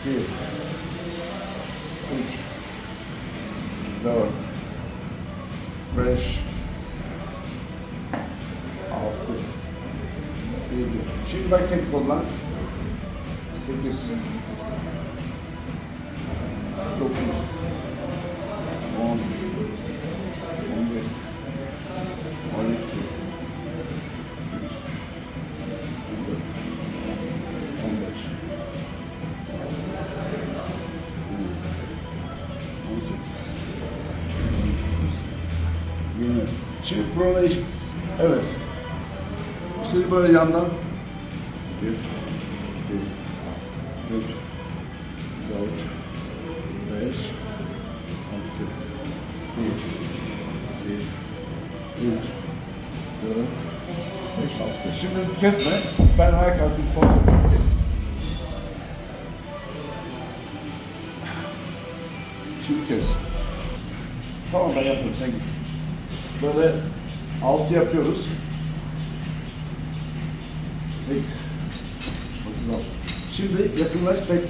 iki, üç, dört, beş, altı, yedi. Şimdi bak tek koldan. Sekiz, Şimdi prona iş... Evet. Şimdi böyle yandan. Bir, iki, üç, dört, beş, altı, bir, iki, üç, dört, beş, altı. Şimdi kesme. Ben kalkayım. Poz yapayım. Kes. Şimdi kes. Tamam ben yapıyorum. Sen git. Böyle altı yapıyoruz. Olsun? Şimdi yakınlaş bekle.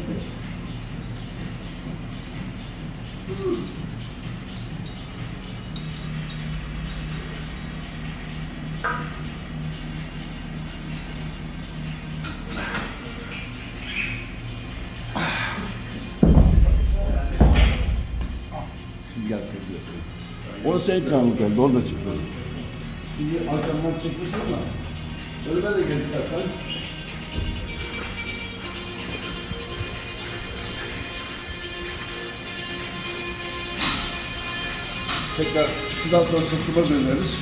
Şimdi gel. Orası en karanlık oldu, orada çıkıyorum. Şimdi arkamdan çekmişsin ama önüme de gel istersen. Tekrar şuradan sonra sırtıma döneriz.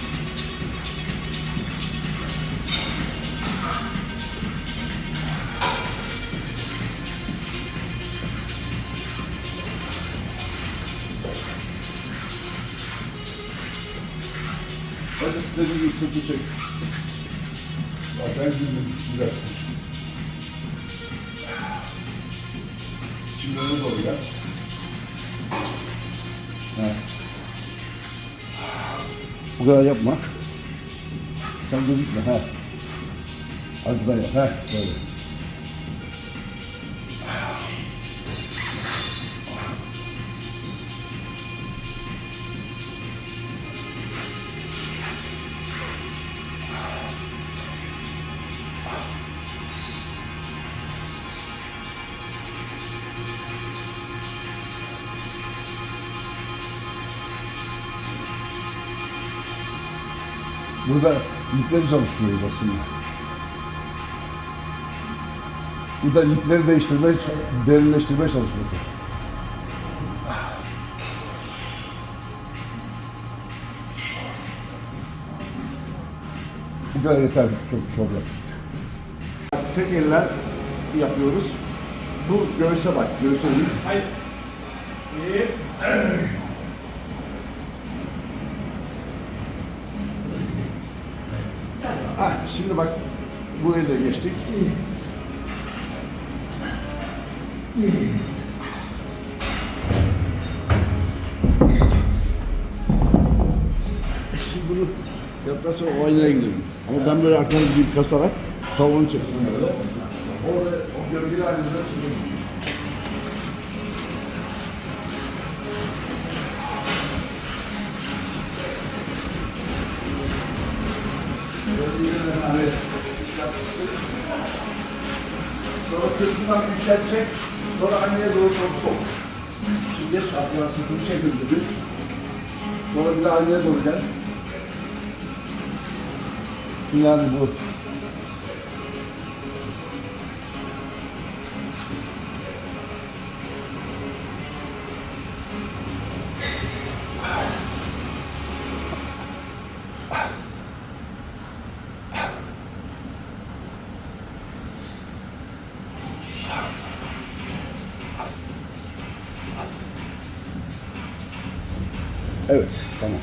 Hadi istediğin gibi sırtı çek. Bak ben güldüm. Güzel. Şimdi öne doğru gel. Ha. Bu kadar yapma. Sen gözükme. Ha. Arkadan yap. Ha. Böyle. Burada lifleri çalışıyoruz aslında. Burada lifleri değiştirme, derinleştirme çalışması. Bu kadar yeter. Çok yaptık. Tek eller yapıyoruz. Bu göğüse bak. Göğüse değil. Hayır. Ah, şimdi bak burayı da geçtik. Şimdi bunu yaptıktan sonra o aynaya gidelim. Ama ben böyle arkamı bir kasarak salonu çektim. Orada o gölgeli aynada çekelim. Sonra sırtından yükseltecek. Sonra anneye doğru çok sok. Şimdi geç arkana sırtını çekin dedim. Sonra bir de anneye doğru gel. Yani bu. Evet, tamam.